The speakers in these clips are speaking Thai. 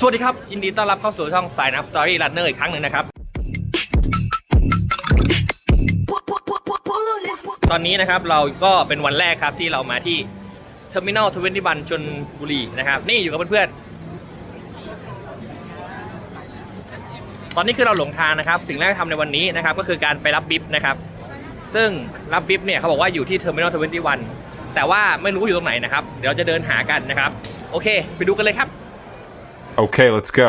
สวัสดีครับ ยินดีต้อนรับเข้าสู่ช่องสายน้ำสตอรี่รันเนอร์อีกครั้งหนึ่งนะครับ ตอนนี้นะครับเราก็เป็นวันแรกครับที่เรามาที่เทอร์มินอลทเวนตี้บันชนบุรีนะครับ นี่อยู่กับเพื่อนๆ ตอนนี้คือเราหลงทางนะครับ สิ่งแรกที่ทำในวันนี้นะครับ ก็คือการไปรับบิฟนะครับ ซึ่งรับบิฟเนี่ยเขาบอกว่าอยู่ที่เทอร์มินอลทเวนตี้วันแต่ว่าไม่รู้อยู่ตรงไหนนะครับ เดี๋ยวเราจะเดินหากันนะครับ โอเค ไปดูกันเลยครับ Okay, let's go.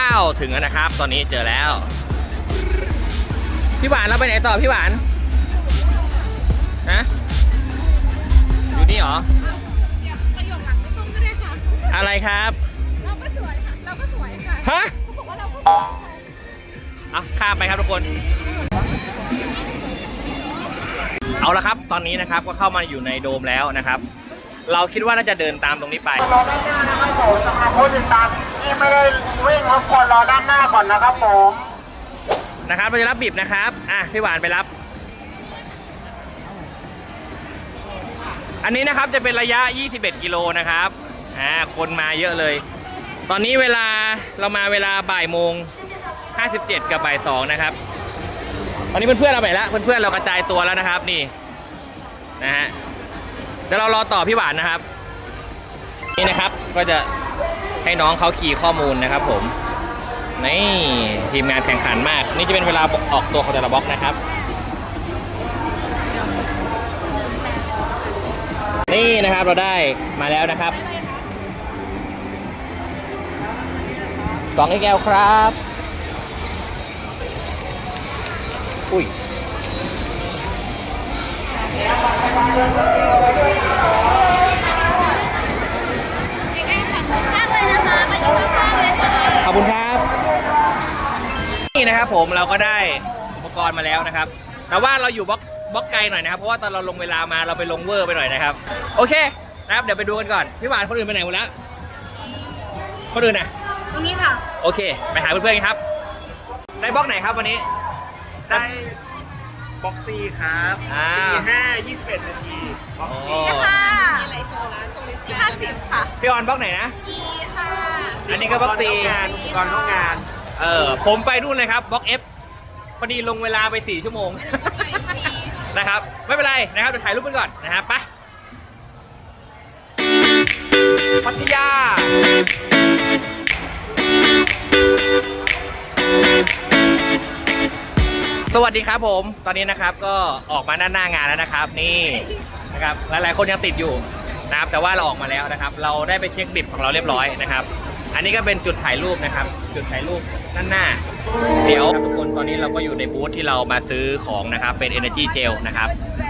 อ้าวถึงแล้วนะครับ ตอนนี้เจอแล้ว พี่หวานเราไปไหนต่อพี่หวานฮะอยู่นี่เหรอ ประโยคหลังไม่ต้องก็ได้ค่ะ อะไรครับ เราก็สวยค่ะ เราก็สวยค่ะฮะ เขาบอกว่าเราก็สวยเอาข้ามไปครับทุกคน เอาละครับ ตอนนี้นะครับก็เข้ามาอยู่ในโดมแล้วนะครับ เราคิดว่าน่าจะเดินตามตรงนี้ไปรอด้านหน้านะครับผมสำหรับผู้ติดตามที่ไม่ได้วิ่งรบกวนรอด้านหน้าก่อนนะครับผมนะครับเราจะรับบีบนะครับอะพี่หวานไปรับ อันนี้นะครับจะเป็นระยะ 21 กิโลนะครับอ่าคนมาเยอะเลย ตอนนี้เวลาเรามาเวลาบ่ายโมง 57 กับบ่ายสองนะครับ ตอนนี้เพื่อนๆเราไปแล้วเพื่อนๆเรากระจายตัวแล้วนะครับนี่นะฮะเดี๋ยวเรารอต่อพี่หวานนะครับ นี่นะครับก็จะให้น้องเขาขี่ข้อมูลนะครับ ผมนี่ทีมงานแข่งขันมาก นี่จะเป็นเวลาออกตัวของแต่ละบล็อกนะครับ นี่นะครับเราได้มาแล้วนะครับกล่องไอ้แก้วครับ อุ้ยใกล้ๆฝั่งข้างเลยนะคะมาอยู่ข้างๆเลยค่ะขอบคุณครับ นี่นะครับผมเราก็ได้อุปกรณ์มาแล้วนะครับ แต่ว่าเราอยู่บล็อกบล็อกไกลหน่อยนะครับ เพราะว่าตอนเราลงเวลามาเราไปลงเวอร์ไปหน่อยนะครับ โอเคนะครับเดี๋ยวไปดูกันก่อน พี่หวานคนอื่นไปไหนหมดแล้ว คนอื่นน่ะตรงนี้ค่ะ โอเค ไปหาเพื่อนๆกันครับ ได้บล็อกไหนครับวันนี้ ได้บ็อกซี่ครับอ่า ตีห้ายี่สิบเอ็ดนาทีบ็อกโอ้ซี่ค่ะมีอะไรโชว์นะโชว์ลิสต์ที่ห้าสิบค่ะพี่ออนบล็อกไหนนะอีค่ะอันนี้ก็บล็อกซีงานอุปกรณ์เข้างาน เออผมไปนู่นเลยครับบล็อก F พอดีลงเวลาไป 4 ชั่วโมง นะครับ ไม่เป็นไรนะครับเดี๋ยวถ่ายรูปกันก่อนนะครับไปพัทยา สวัสดีครับผม ตอนนี้นะครับก็ออกมาด้านหน้างานแล้วนะครับ นี่นะครับหลายๆคนยังติดอยู่นะครับแต่ว่าเราออกมาแล้วนะครับ เราได้ไปเช็คบิบของเราเรียบร้อยนะครับ อันนี้ก็เป็นจุดถ่ายรูปนะครับ จุดถ่ายรูปด้านหน้า เดี๋ยวครับทุกคนตอนนี้เราก็อยู่ในบูธที่เรามาซื้อของนะครับเป็น Energy Gel นะครับ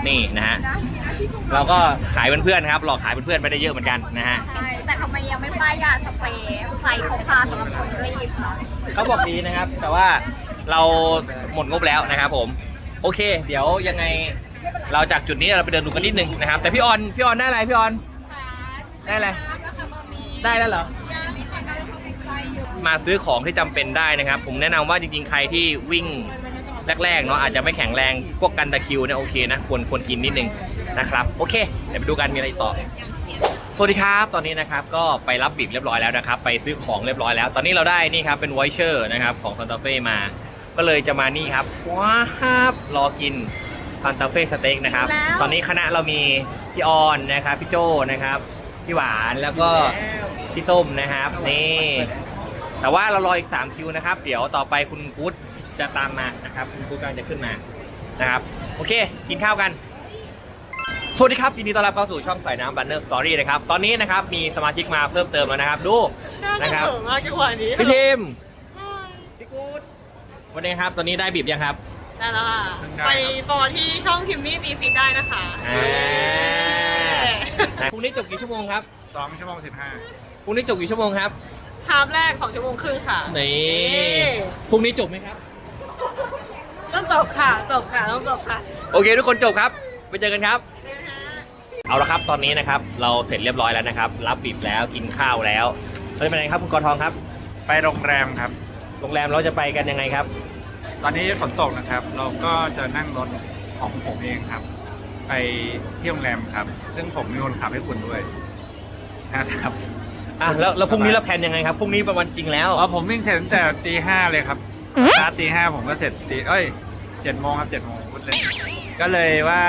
นี่นะฮะเราก็ขายเพื่อนๆครับหลอกขายเพื่อนๆไปได้เยอะเหมือนกันนะฮะใช่แต่ทำไมยังไม่ป้ายยาสเปรย์ไฟพกพาสำหรับคนรีบเนาะเขาบอกดีนะครับ แต่ว่า เราหมดงบแล้วนะครับผมโอเค เดี๋ยวยังไงเราจากจุดนี้เราไปเดินดูกันนิดนึงนะครับ แต่พี่ออนพี่ออนได้อะไรพี่ออนได้อะไรได้แล้วเหรอมาซื้อของที่จำเป็นได้นะครับ ผมแนะนำว่าจริงๆใครที่วิ่งแรกๆเนาะอาจจะไม่แข็งแรงพวกกันตะคิวเนี่ยโอเคนะควรควรกินนิดนึงนะครับโอเคเดี๋ยวไปดูกันมีอะไรต่อ สวัสดีครับตอนนี้นะครับก็ไปรับบิบเรียบร้อยแล้วนะครับ ไปซื้อของเรียบร้อยแล้ว ตอนนี้เราได้นี่ครับเป็นไวเชอร์นะครับของซานตาเฟ่มา ก็เลยจะมานี่ครับว้าบรอกินซานตาเฟ่สเต็กนะครับตอนนี้คณะเรามีพี่ออนนะครับ พี่โจนะครับ พี่หวานแล้วก็พี่ส้มนะครับ นี่ แต่ว่าเรารออีก3คิวนะครับ เดี๋ยวต่อไปคุณกู๊ดจะตามมานะครับ คุณกู๊ดกำลังจะขึ้นมานะครับ โอเค กินข้าวกัน สวัสดีครับยินดีต้อนรับเข้าสู่ช่องสายน้ำบันเนอร์สตอรี่นะครับ ตอนนี้นะครับมีสมาชิกมาเพิ่มเติมแล้วนะครับ ดูนะครับมากจังหวะนี้พี่ทีมพี่กูด วันนี้ครับตอนนี้ได้บีบยังครับ ได้แล้วค่ะไปฟอร์ที่ช่องพิมมี่บีฟิตได้นะคะ อ่าพรุ่งนี้จบกี่ชั่วโมงครับสองชั่วโมงสิบห้าพรุ่งนี้จบกี่ชั่วโมงครับฮาร์ฟแรก2ชั่วโมงครึ่งค่ะ นี่พรุ่งนี้จบไหมครับ ต้องจบค่ะ จบค่ะ ต้องจบค่ะ โอเค ทุกคนจบครับ ไปเจอกันครับ เอาละครับตอนนี้นะครับ เราเสร็จเรียบร้อยแล้วนะครับ รับบีบแล้วกินข้าวแล้วเราจะไปไหนครับคุณกอทองครับ ไปโรงแรมครับ โรงแรมเราจะไปกันยังไงครับ ตอนนี้ฝนตกนะครับ เราก็จะนั่งรถของผมเองครับ ไปที่โรงแรมครับ ซึ่งผมมีคนขับให้คุณด้วยนะครับอะแล้วแล้วพรุ่งนี้เราแพลนยังไงครับพรุ่งนี้เป็นวันจริงแล้วอ๋อผมวิ่งเสร็จตั้งแต่ตีห้าเลยครับสตาร์ทตีห้าผมก็เสร็จตีเอ้ยเจ็ดโมงครับเจ็ดโมงพูดเล่น ก็เลยว่า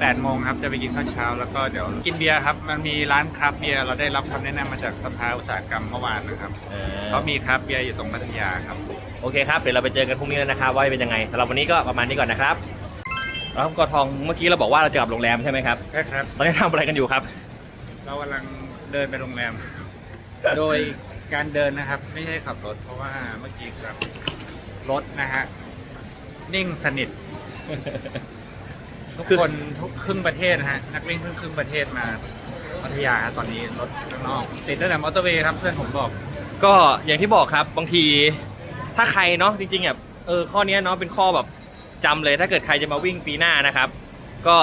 แปดโมงครับจะไปกินข้าวเช้า แล้วก็เดี๋ยวกินเบียร์ครับ มันมีร้านคราฟต์เบียร์เราได้รับคำแนะนำมาจากสภาอุตสาหกรรมเมื่อวานนะครับเออเขามีคราฟต์เบียร์อยู่ตรงพัทยาครับ โอเคครับ เดี๋ยวเราไปเจอกันพรุ่งนี้แล้วนะครับ ว่าจะเป็นยังไงสำหรับวันนี้ก็ประมาณนี้ก่อนนะครับแล้วกอทองเมื่อกี้เราบอกว่าเราจะกลับโรงแรมใช่ไหมครับ ใช่ครับ ตอนนี้ทำอะไรกันอยู่ครับ เรากำลังเดินไปโรงแรม โดยการเดินนะครับ ไม่ใช่ขับรถ เพราะว่าเมื่อกี้ครับรถนะฮะนิ่งสนิท ทุกคนทุกครึ่งประเทศนะฮะนักวิ่งครึ่งครึ่งประเทศมาพัทยาฮะตอนนี้รถข้างนอก ติดตั้งแต่มอเตอร์เวย์ครับเพื่อนผมบอก ก็อย่างที่บอกครับบางที ถ้าใครเนาะจริงๆอะเออข้อเนี้ยเนาะเป็นข้อแบบจำเลยถ้าเกิดใครจะมาวิ่งปีหน้านะครับ ก็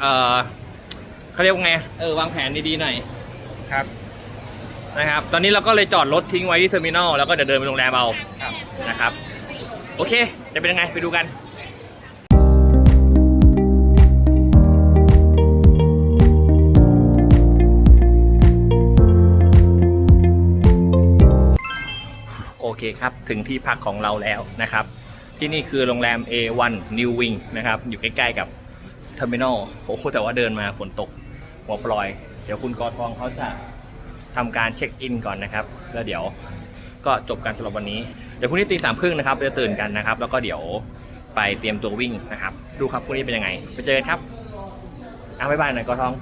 เออเขาเรียกว่าไงเออวางแผนดีๆหน่อยครับนะครับ ตอนนี้เราก็เลยจอดรถทิ้งไว้ที่เทอร์มินอลแล้วก็เดี๋ยวเดินไปโรงแรมเอาครับนะครับ โอเคจะเป็นยังไงไปดูกัน คครับ ถึงที่พักของเราแล้วนะครับ ที่นี่คือโรงแรม A1 New Wing นะครับ อยู่ใกล้ๆกับเทอร์มินอลโอ้โหแต่ว่าเดินมาฝนตกหัวปลอย เดี๋ยวคุณกอทองเขาจะทำการเช็คอินก่อนนะครับ แล้วเดี๋ยวก็จบการสำหรับวันนี้ เดี๋ยวพรุ่งนี้ตีสามครึ่งนะครับจะตื่นกันนะครับ แล้วก็เดี๋ยวไปเตรียมตัววิ่งนะครับ ดูครับพรุ่งนี้เป็นยังไง ไปเจอกันครับอะบ๊ายบายหน่อยกอทอง